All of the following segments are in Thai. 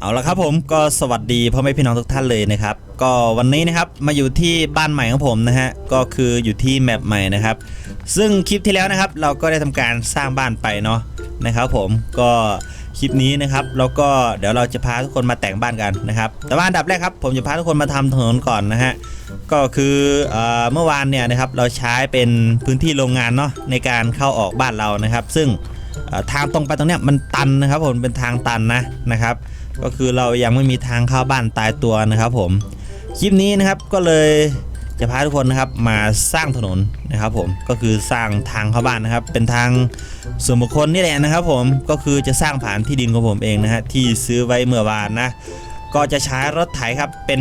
เอาละครับผมก็สวัสดีพ่อแม่พี่น้องทุกท่านเลยนะครับ ก็วันนี้นะครับมาอยู่ที่บ้านใหม่ของผมนะฮะก็คืออยู่ที่แมปใหม่นะครับ ซึ่งคลิปที่แล้วนะครับ เราก็ได้ทำการสร้างบ้านไปเนาะนะครับผมก็คลิปนี้นะครับแล้วก็เดี๋ยวเราจะพาทุกคนมาแต่งบ้านกันนะครับ แต่ว่าอันดับแรกครับ ผมจะพาทุกคนมาทำถนนก่อนนะฮะก็คือเมื่อวานเนี่ยนะครับเราใช้เป็นพื้นที่โรงงานเนาะในการเข้าออกบ้านเรานะครับ ซึ่งทางตรงไปตรงเนี้ยมันตันนะครับผมเป็นทางตันนะนะครับ ก็คือเรายังไม่มีทางเข้าบ้านตายตัวนะครับผม คลิปนี้นะครับก็เลยจะพาทุกคนนะครับมาสร้างถนนนะครับผมก็คือสร้างทางเข้าบ้านนะครับ เป็นทางส่วนบุคคลนี่แหละนะครับ ผมก็คือจะสร้างผ่านที่ดินของผมเองนะฮะที่ซื้อไว้เมื่อวานนะก็จะใช้รถไถครับเป็น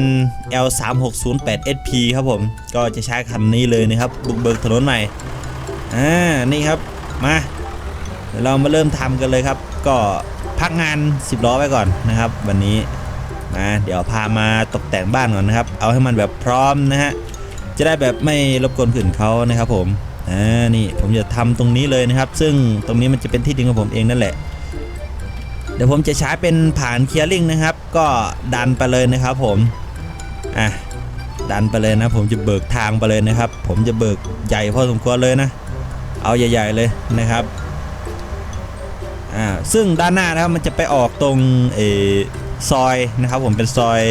L3608 SP ครับผมก็จะใช้คันนี้เลยนะครับบุกเบิกถนนใหม่อ่านี่ครับมาเดี๋ยวเรามาเริ่มทำกันเลยครับ ก็ พักงาน 10ล้อไว้ก่อนนะครับ วันนี้มาเดี๋ยวพามาตกแต่งบ้านก่อนนะครับ เอาให้มันแบบพร้อมนะฮะจะได้แบบไม่รบกวนผื่นเขานะครับผมอ่านี่ผมจะทำตรงนี้เลยนะครับ ซึ่งตรงนี้มันจะเป็นที่ดินของผมเองนั่นแหละ เดี๋ยวผมจะใช้เป็นผ่านเคียร์ลิงนะครับ ก็ดันไปเลยนะครับผมอะดันไปเลยนะผมจะเบิกทางไปเลยนะครับ ผมจะเบิกใหญ่พอสมควรเลยนะ เอาใหญ่ ๆเลยนะครับ อ่าซึ่งด้านหน้านะครับมันจะไปออกตรงเอซอยนะครับ ผมเป็นซอย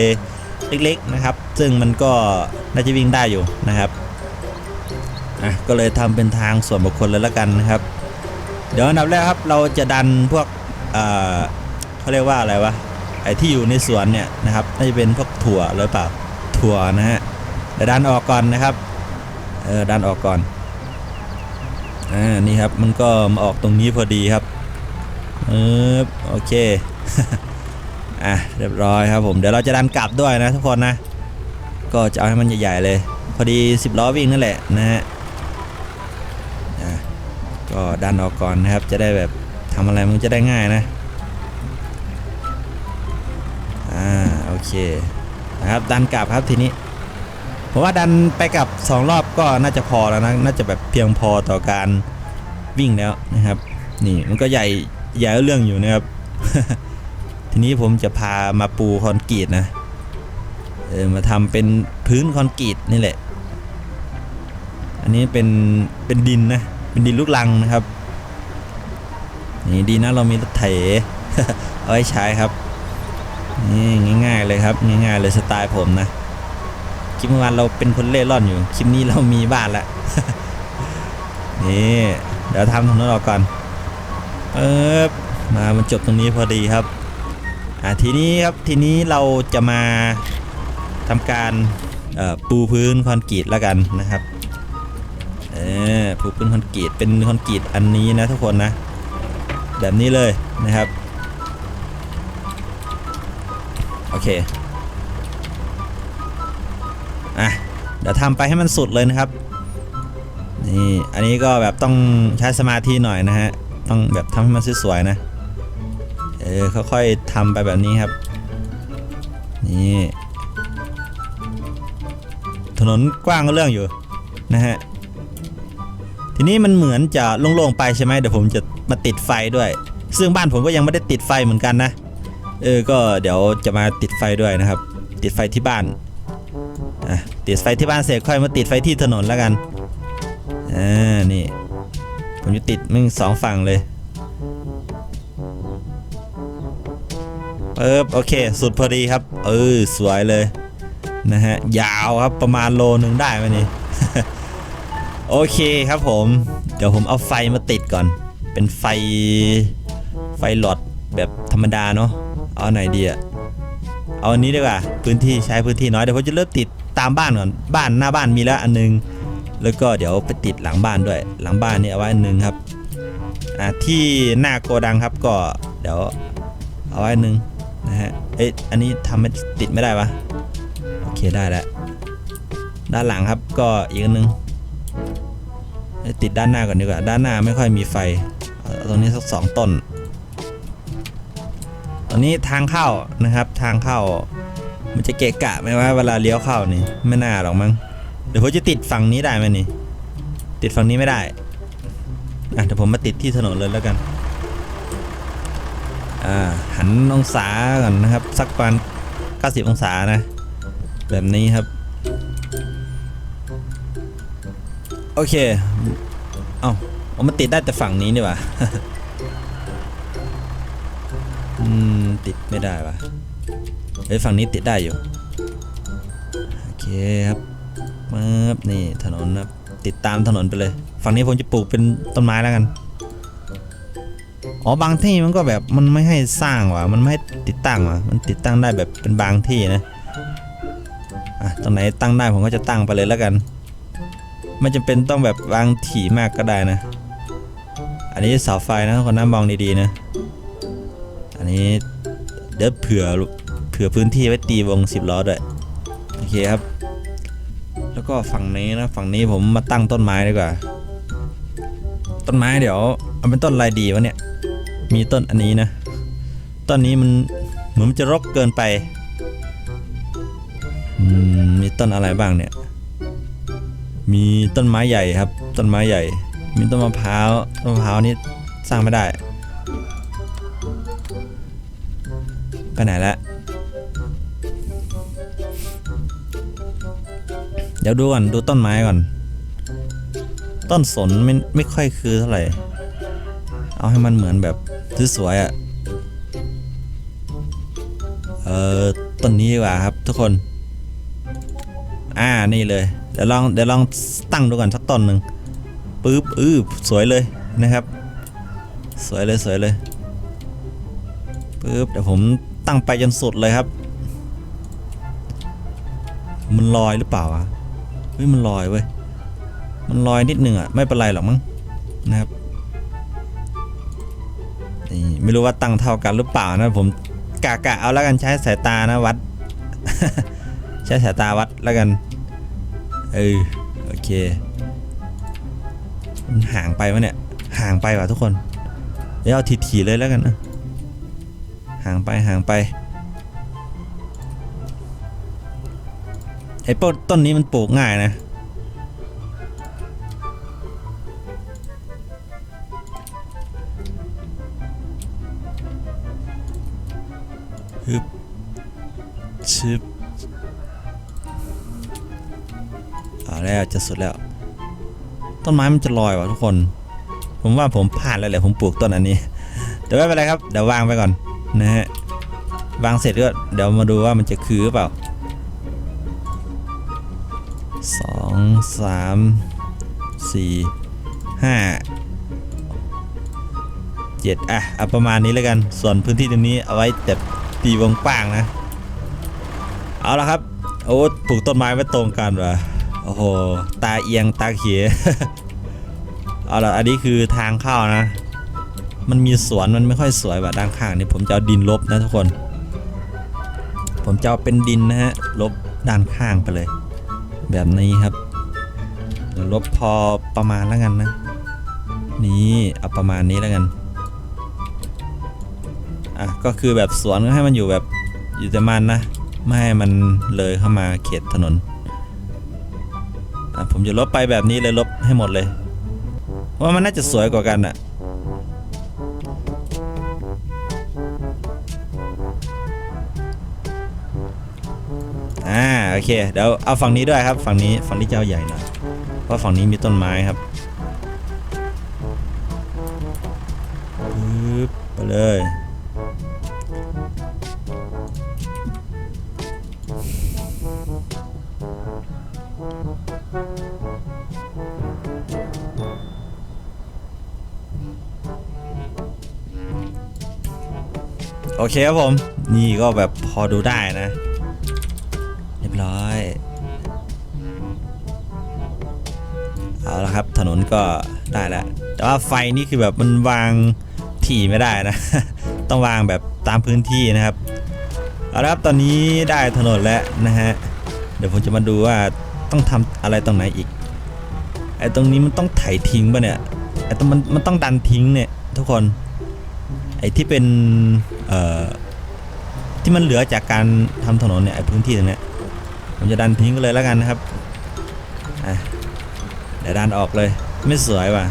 เล็กๆนะครับ ซึ่งมันก็น่าจะวิ่งได้อยู่นะครับอะก็เลยทำเป็นทางส่วนบุคคลเลยละกันนะครับ เดี๋ยวอันดับแรกครับเราจะดันพวกเอ่อเขาเรียกว่าอะไรวะไอ้ที่อยู่ในสวนเนี่ยนะครับน่าจะเป็นพวกถั่วหรือเปล่าถั่วนะฮะเดี๋ยวดันออกก่อนนะครับเออดันออกก่อนอ่านี่ครับมันก็มาออกตรงนี้พอดีครับ เออโอเค อะเรียบร้อยครับผมเดี๋ยวเราจะดันกลับด้วยนะทุกคนนะ ก็จะเอาให้มันใหญ่ๆเลย พอดี 10 ล้อวิ่งนั่นแหละนะฮะก็ดันออกก่อนนะครับ จะได้แบบทำอะไรมันจะได้ง่ายนะ อ่าโอเคนะครับดันกลับครับทีนี้ผมว่าดันไปกลับ 2 รอบก็น่าจะพอแล้วนะ น่าจะแบบเพียงพอต่อการวิ่งแล้วนะครับ นี่มันก็ใหญ่ ใหญ่เรื่องอยู่นะครับ ทีนี้ผมจะพามาปูคอนกรีตนะเออมาทำเป็นพื้นคอนกรีตนี่แหละ อันนี้เป็นเป็นดินนะ เป็นดินลูกลังนะครับ นี่ดีนะเรามีรถไถเอาไว้ใช้ครับ นี่ง่าย ๆ เลยครับ ง่ายๆเลยสไตล์ผมนะคลิปเมื่อวานเราเป็นคนเล่ร่อนอยู่ คลิปนี้เรามีบ้านล้วนี่เดี๋ยวทำถนนออกก่อน เออมามันจบตรงนี้พอดีครับอ่าทีนี้ครับทีนี้เราจะมาทำการปูพื้นคอนกรีตแล้วกันนะครับเออปูพื้นคอนกรีตเป็นคอนกรีตอันนี้นะทุกคนนะ แบบนี้เลยนะครับโอเคอะเดี๋ยวทำไปให้มันสุดเลยนะครับนี่อันนี้ก็แบบต้องใช้สมาธิหน่อยนะฮะ ต้องแบบทำให้มันสวยๆนะ เออค่อยๆทำไปแบบนี้ครับ นี่ ถนนกว้างก็เรื่องอยู่นะฮะ ทีนี้มันเหมือนจะโล่งๆไปใช่ไหมเดี๋ยวผมจะมาติดไฟด้วย ซึ่งบ้านผมก็ยังไม่ได้ติดไฟเหมือนกันนะ เออ ก็เดี๋ยวจะมาติดไฟด้วยนะครับ ติดไฟที่บ้านอะติดไฟที่บ้านเสร็จค่อยมาติดไฟที่ถนนแล้วกัน อ่า นี่ ผมจะติดมึงสองฝั่งเลยเออโอเค สุดพอดีครับ เออ สวยเลย นะฮะ ยาวครับประมาณโลนึงได้ไหมนี่ โอเคครับผม เดี๋ยวผมเอาไฟมาติดก่อน เป็นไฟ ไฟหลอดแบบธรรมดาเนาะเอาไหนดีอะเอาอันนี้ดีกว่า พื้นที่ใช้พื้นที่น้อย เดี๋ยวผมจะเริ่มติดตามบ้านก่อน บ้านหน้าบ้านมีแล้วอันนึง แล้วก็เดี๋ยวไปติดหลังบ้านด้วย หลังบ้านนี่เอาไว้อันนึงครับอ่าที่หน้าโกดังครับก็เดี๋ยวเอาไว้อันนึงนะฮะเอ๊ะอันนี้ทำไม่ติดไม่ได้ปะโอเคได้แล้วด้านหลังครับก็อีกอันนึงติดด้านหน้าก่อนดีกว่าด้านหน้าไม่ค่อยมีไฟตรงนี้สักสองต้นตรงนี้ทางเข้านะครับทางเข้า มันจะเกะกะไหมว่าเวลาเลี้ยวเข้านี่ไม่น่าหรอกมั้ง ดี๋ยวผมจะติดฝั่งนี้ได้ไหมนี่ ติดฝั่งนี้ไม่ได้ อะเดี๋ยวผมมาติดที่ถนนเลยแล้วกัน อ่าหันองศาก่อนนะครับ สักประมาณ90 องศานะ แบบนี้ครับ โอเค เอาเอามันติดได้แต่ฝั่งนี้นี่ว่าอืมติดไม่ได้ว่ะเฮ้ยฝั่งนี้ติดได้อยู่ โอเคครับ ปึ๊บนี่ถนนนะครับติดตามถนนไปเลย ฝั่งนี้ผมจะปลูกเป็นต้นไม้แล้วกัน อ๋อบางที่มันก็แบบมันไม่ให้สร้างว่ะมันไม่ให้ติดตั้งว่ะมันติดตั้งได้แบบเป็นบางที่นะอะตรงไหนตั้งได้ผมก็จะตั้งไปเลยแล้วกัน ไม่จำเป็นต้องแบบวางถี่มากก็ได้นะ อันนี้เสาไฟนะคนน้ามองดีๆนะ อันนี้เดี๋ยวเผื่อเผื่อพื้นที่ไว้ตีวงสิบล้อด้วยโอเคครับ แล้วก็ฝั่งนี้นะฝั่งนี้ผมมาตั้งต้นไม้ดีกว่า ต้นไม้เดี๋ยวเอาเป็นต้นอะไรดีวะเนี่ย มีต้นอันนี้นะ ต้นนี้มันเหมือนมันจะรกเกินไปมมีต้นอะไรบ้างเนี่ย มีต้นไม้ใหญ่ครับ ต้นไม้ใหญ่ มีต้นมะพร้าวต้นมะพร้าวนี่สร้างไม่ได้ไปไหนละ เดี๋ยวดูก่อนดูต้นไม้ก่อน ต้นสนไม่ไม่ค่อยคือเท่าไหร่ เอาให้มันเหมือนแบบสวยๆอะ่ะ เออต้นนี้ดีกว่าครับทุกคน อ่านี่เลย เดี๋ยวลองเดี๋ยวลองตั้งดูก่อนสักต้นหนึ่งปึ๊บอื้อสวยเลยนะครับ สวยเลยสวยเลยปึ๊บเดี๋ยวผมตั้งไปจนสุดเลยครับ มันลอยหรือเปล่าวะ เฮ้ยมันลอยเว้ย มันลอยนิดหนึ่งอะ ไม่เป็นไรหรอกมั้งนะครับ นี่ไม่รู้ว่าตั้งเท่ากันหรือเปล่านะผมกะกะเอาแล้วกันใช้สายตานะวัด ใช้สายตาวัดแล้วกัน เออโอเคมันห่างไปวะเนี่ย ห่างไปว่ะทุกคน เดี๋ยวเอาทีๆเลยแล้วกันนะ ห่างไปห่างไป ไอ้ต้นต้นนี้มันปลูกง่ายนะ ฮึบชึบเอาแล้วจะสุดแล้ว ต้นไม้มันจะลอยว่ะทุกคน ผมว่าผมพลาดแล้วแหละผมปลูกต้นอันนี้เดี๋ยวไม่เป็นไรครับ เดี๋ยววางไปก่อนนะฮะ วางเสร็จก็เดี๋ยวมาดูว่ามันจะคือหรือเปล่า สองสามสี่ห้าเจ็ดอะเอาประมาณนี้แล้วกันส่วนพื้นที่ตรงนี้เอาไว้แต่ตีวงกว้างนะ เอาละครับ โอ้ปลูกต้นไม้ไม่ตรงกันว่ะโอ้โห ตาเอียงตาเขียเอาละอันนี้คือทางเข้านะ มันมีสวนมันไม่ค่อยสวยว่ะด้านข้างนี่ผมจะเอาดินลบนะทุกคน ผมจะเอาเป็นดินนะฮะลบด้านข้างไปเลย แบบนี้ครับลบพอประมาณแล้วกันนะ นี่เอาประมาณนี้แล้วกัน อะก็คือแบบสวนก็ให้มันอยู่แบบอยู่แต่มันนะ ไม่ให้มันเลยเข้ามาเขตถนน อะผมจะลบไปแบบนี้เลยลบให้หมดเลย เพราะว่ามันน่าจะสวยกว่ากันอะ เค เดี๋ยวเอาฝั่งนี้ด้วยครับ ฝั่งนี้ฝั่งที่เจ้าใหญ่หน่อย เพราะฝั่งนี้มีต้นไม้ครับปึ๊บไปเลยโอเคครับผม นี่ก็แบบพอดูได้นะ ก็ได้แล้วแต่ว่าไฟนี่คือแบบมันวางถี่ไม่ได้นะ ต้องวางแบบตามพื้นที่นะครับเอาละครับตอนนี้ได้ถนนแล้วนะฮะเดี๋ยวผมจะมาดูว่าต้องทำอะไรตรงไหนอีกไอ้ตรงนี้มันต้องไถทิ้งป่ะเนี่ยไอ้ตรงมันมันต้องดันทิ้งเนี่ยทุกคนไอ้ที่เป็นเอ่อที่มันเหลือจากการทำถนนเนี่ยไอ้พื้นที่ตรงเนี้ยผมจะดันทิ้งไปเลยแล้วกันนะครับอะเดี๋ยวดันออกเลย ไม่สวยว่ะ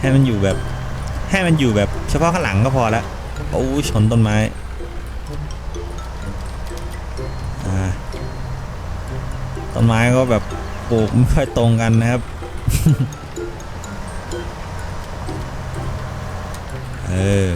ให้มันอยู่แบบ ให้มันอยู่แบบเฉพาะข้างหลังก็พอละโอ้ชนต้นไม้อ่าต้นไม้ก็แบบปลูกไม่ค่อยตรงกันนะครับ เออ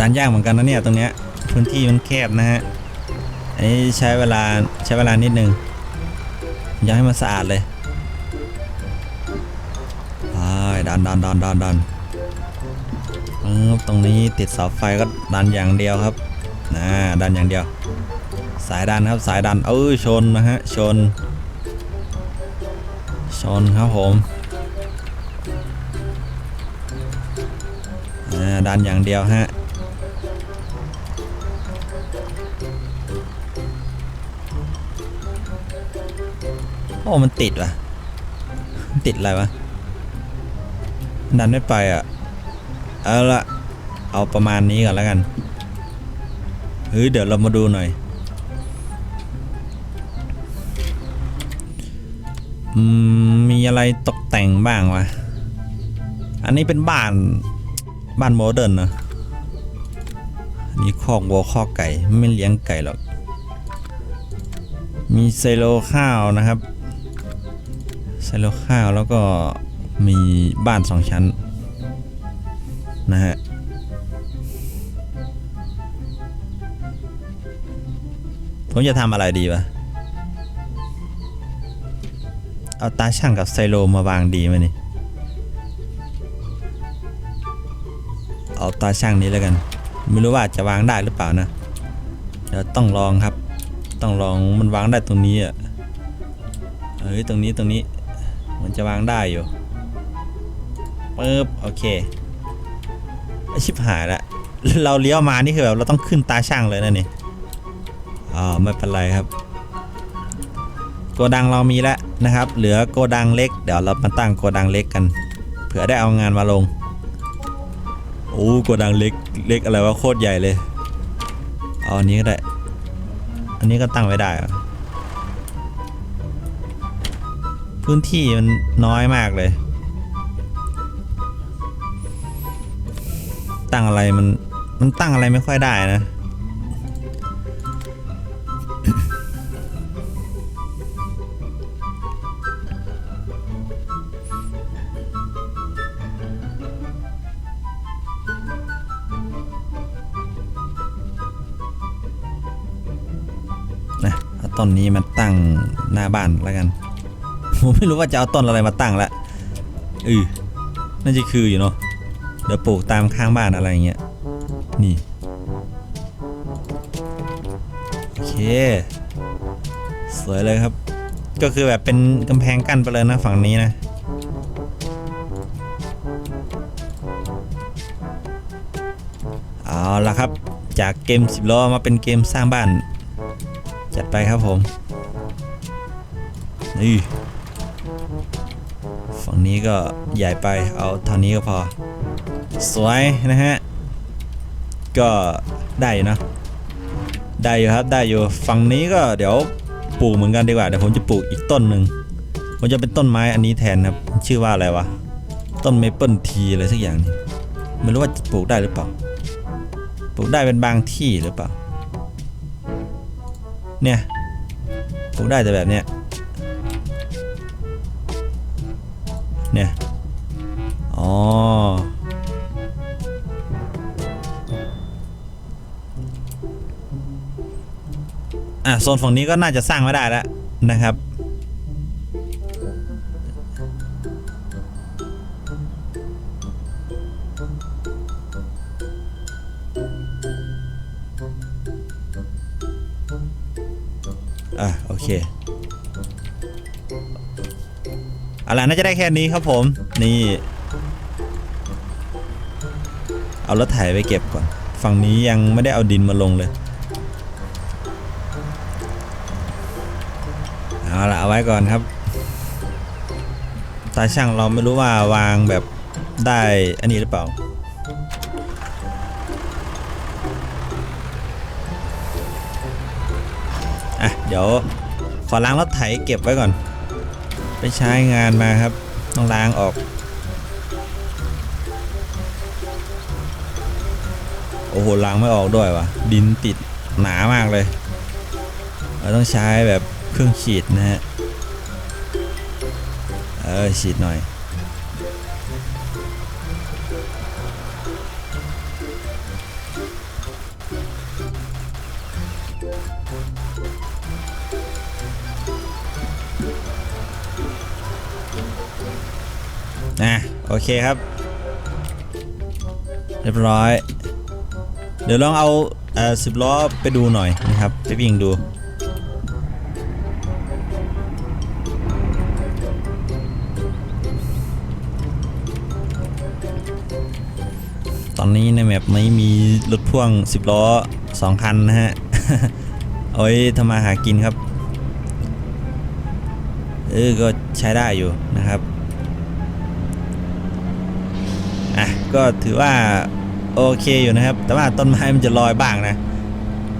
ดันยากเหมือนกันนะเนี่ยตรงเนี้ยพื้นที่มันแคบนะฮะอันนี้ใช้เวลาใช้เวลานิดนึงอยากให้มันสะอาดเลยไปดันดันดันดันดันตรงนี้ติดเสาไฟก็ดันอย่างเดียวครับนะดันอย่างเดียว สายดันครับสายดันเออชนนะฮะชน ชนครับผมดันอย่างเดียวฮะ อ้มันติดว่ะติดอะไรวะดันไม่ไปอะ เอาละเอาประมาณนี้ก่อนแล้วกันเฮ้ยเดี๋ยวเรามาดูหน่อยอืมมีอะไรตกแต่งบ้างวะ อันนี้เป็นบ้านบ้านโมเดิร์นเนะนี่คอกวัวคอกไก่ ไม่เลี้ยงไก่หรอก มีไซโลข้าวนะครับ ไซโลข้าวแล้วก็มีบ้านสองชั้น นะฮะผมจะทำอะไรดีวะ เอาตาช่างกับไซโลมาวางดีไหมนี่ เอาตาช่างนี้แล้วกัน ไม่รู้ว่าจะวางได้หรือเปล่านะเดี๋ยวต้องลองครับ ต้องลองมันวางได้ตรงนี้อะเอ้ยตรงนี้ตรงนี้ มันจะวางได้อยู่ปึ๊บโอเคชิบหายละเราเลี้ยวมานี่คือแบบเราต้องขึ้นตาช่างเลยนะนี่อ๋อไม่เป็นไรครับโกดังเรามีแล้วนะครับ เหลือโกดังเล็ก เดี๋ยวเรามาตั้งโกดังเล็กกัน เผื่อได้เอางานมาลงโอ้โกดังเล็กเล็กอะไรวะโคตรใหญ่เลย เอาอันนี้ก็ได้ อันนี้ก็ตั้งไว้ได้ พื้นที่มันน้อยมากเลย ตั้งอะไรมันมันตั้งอะไรไม่ค่อยได้นะนะเอาต้นนี้มาตั้งหน้าบ้านแล้วกัน ผมไม่รู้ว่าจะเอาต้นอะไรมาตั้งละอือน่าจะคืออยู่เนาะเดี๋ยวปลูกตามข้างบ้านอะไรอย่างเงี้ยนี่โอเค สวยเลยครับ ก็คือแบบเป็นกำแพงกั้นไปเลยนะฝั่งนี้นะเอาละครับ จากเกม10ล้อมาเป็นเกมสร้างบ้าน จัดไปครับผมนี่ นี้ก็ใหญ่ไปเอาเท่านี้ก็พอ สวยนะฮะ ก็ได้อยู่นะ ได้อยู่ครับได้อยู่ฝั่งนี้ก็เดี๋ยวปลูกเหมือนกันดีกว่าเดี๋ยวผมจะปลูกอีกต้นหนึ่งผมจะเป็นต้นไม้อันนี้แทนครับ ชื่อว่าอะไรวะ ต้นเมเปิลทีอะไรสักอย่างนี่ไม่รู้ว่าจะปลูกได้หรือเปล่า ปลูกได้เป็นบางที่หรือเปล่า เนี่ย ปลูกได้แต่แบบเนี้ยเนี่ย อ๋ออะโซนฝั่งนี้ก็น่าจะสร้างไม่ได้แล้วนะครับ อะโอเคเอาล่ะน่าจะได้แค่นี้ครับผม นี่ เอารถไถไปเก็บก่อน ฝั่งนี้ยังไม่ได้เอาดินมาลงเลยเอาละเอาไว้ก่อนครับ ตาช่างเราไม่รู้ว่าวางแบบได้อันนี้หรือเปล่า อะ เดี๋ยวขอล้างรถไถเก็บไว้ก่อน ไปใช้งานมาครับ ต้องล้างออก อ้โหล้างไม่ออกด้วยวะดินติดหนามากเลย เราต้องใช้แบบเครื่องฉีดนะฮะ เออฉีดหน่อยอะโอเคครับ เรียบร้อย เดี๋ยวลองเอาเอ่อสิบล้อไปดูหน่อยนะครับ ไปวิ่งดู ตอนนี้ในแมปนี้มีรถพ่วง 10 ล้อ 2 คันนะฮะ เอาไว้ทำมาหากินครับ เออ ก็ใช้ได้อยู่นะครับ อะ ก็ถือว่า โอเคอยู่นะครับ แต่ว่าต้นไม้มันจะลอยบ้างนะ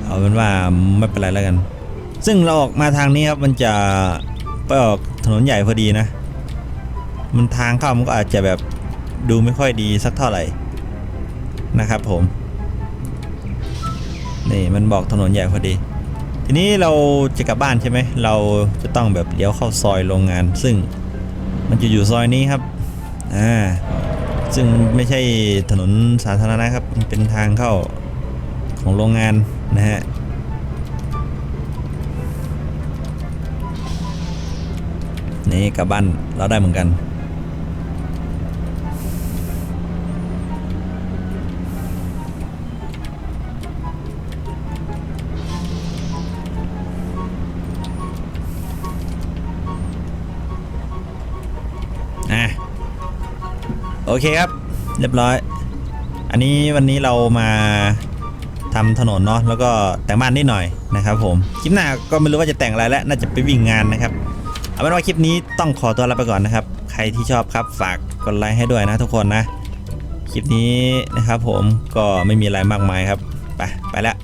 เอาเป็นว่าไม่เป็นไรแล้วกัน ซึ่งเราออกมาทางนี้ครับมันจะไปออกถนนใหญ่พอดีนะ มันทางเข้ามันก็อาจจะแบบดูไม่ค่อยดีสักเท่าไหร่นะครับผม นี่มันบอกถนนใหญ่พอดี ทีนี้เราจะกลับบ้านใช่ไหม เราจะต้องแบบเลี้ยวเข้าซอยโรงงาน ซึ่งมันจะอยู่ซอยนี้ครับ อ่า ซึ่งไม่ใช่ถนนสาธารณะครับ เป็นทางเข้าของโรงงานนะฮะนี่กลับบ้านเราได้เหมือนกัน โอเคครับ เรียบร้อย อันนี้วันนี้เรามาทำถนนเนาะแล้วก็แต่งบ้านนิดหน่อยนะครับ ผมคลิปหน้าก็ไม่รู้ว่าจะแต่งอะไรแล้วน่าจะไปวิ่งงานนะครับเอาเป็นว่าคลิปนี้ต้องขอตัวลาไปก่อนนะครับ ใครที่ชอบครับฝากกดไลค์ให้ด้วยนะทุกคนนะ คลิปนี้นะครับผมก็ไม่มีอะไรมากมายครับ ไปไปแล้ว